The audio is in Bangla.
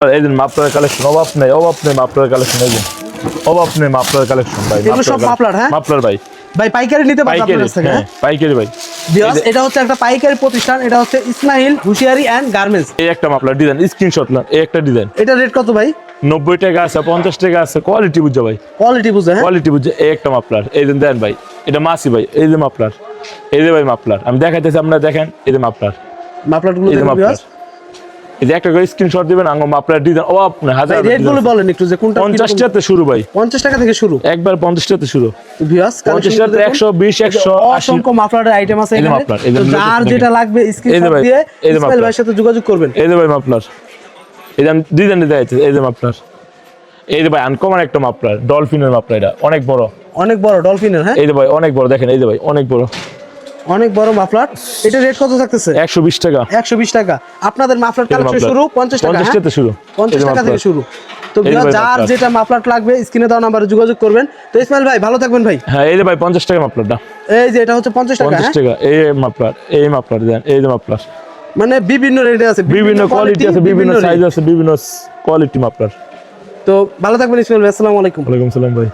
এই দিন মাপলার কালেকশন অভাব নেই অভাব নেই মাপলার কালেকশন এই দিন। অভাব নেই মাপলার কালেকশন ভাই এগুলো সব মাফলার, হ্যাঁ? মাপলার ভাই। ভাই পাইকারি নিতে পারবেন আপনার কাছ থেকে হ্যাঁ হ্যাঁ? পাইকারি ভাই। এটা হচ্ছে একটা পাইকারি প্রতিষ্ঠান এটা হচ্ছে ইসমাইল হুশিয়ারি অ্যান্ড গার্মেন্টস। এই একটা মাপলার ডিজাইন স্ক্রিনশট না এই একটা ডিজাইন এটা রেট কত ভাই? নব্বই টাকা আছে পঞ্চাশ টাকা আছে কোয়ালিটি বুঝছ ভাই? কোয়ালিটি বুঝে কোয়ালিটি বুঝছে এই একটা মাপলার এই দিন দেন ভাই এটা মাসি ভাই এই যে মাপলার এই যে ভাই মাপলার আমি দেখাইতেছি আপনারা দেখেন এই যে মাপলার মাপলার এই যে একটা করে স্ক্রিনশট দিবেন আঙ্গ মাপলার ডিজাইন ও আপনি হাজার রেটগুলো বলেন একটু যে কোনটা পঞ্চাশ টাকাতে শুরু ভাই পঞ্চাশ টাকা থেকে শুরু একবার পঞ্চাশ টাকাতে শুরু ভিউয়ার্স পঞ্চাশ টাকাতে একশো বিশ একশো আশি অসংখ্য মাফলারের আইটেম আছে এখানে মাফলার, যার যেটা লাগবে স্ক্রিনশট দিয়ে ইসমাইল ভাইয়ের সাথে যোগাযোগ করবেন এই যে ভাই মাপলার এই যে ডিজাইন দেখাইছি এই যে মাপলার এই যে ভাই আনকমন একটা মাপলার ডলফিনের মাপলার এটা অনেক বড় অনেক বড় ডলফিনের হ্যাঁ এই যে ভাই অনেক বড় দেখেন এই যে ভাই অনেক বড় অনেক বড় মাফলার। এটা রেট কত থাকতেছে? একশো বিশ টাকা। একশো বিশ টাকা। আপনাদের মাফলার কালেকশন শুরু পঞ্চাশ টাকা পঞ্চাশ হ্যাঁ? টাকাতে শুরু। পঞ্চাশ এই যে টাকা থেকে শুরু। তো যার যেটা মাফলার লাগবে স্ক্রিনে দেওয়া নাম্বারে যোগাযোগ করবেন। তো ইসমাইল ভাই ভালো থাকবেন ভাই। হ্যাঁ এই যে ভাই পঞ্চাশ টাকা মাপলারটা এই যে এটা হচ্ছে পঞ্চাশ টাকা পঞ্চাশ হ্যাঁ? টাকা এই মাপলার এই মাপলার দেন এই যে মাপলার মানে বিভিন্ন রেটে আছে বিভিন্ন কোয়ালিটি আছে বিভিন্ন সাইজ আছে বিভিন্ন কোয়ালিটি মাপলার তো ভালো থাকবেন ইসমাইল ভাই আসসালামু আলাইকুম। ওয়ালাইকুম সালাম ভাই।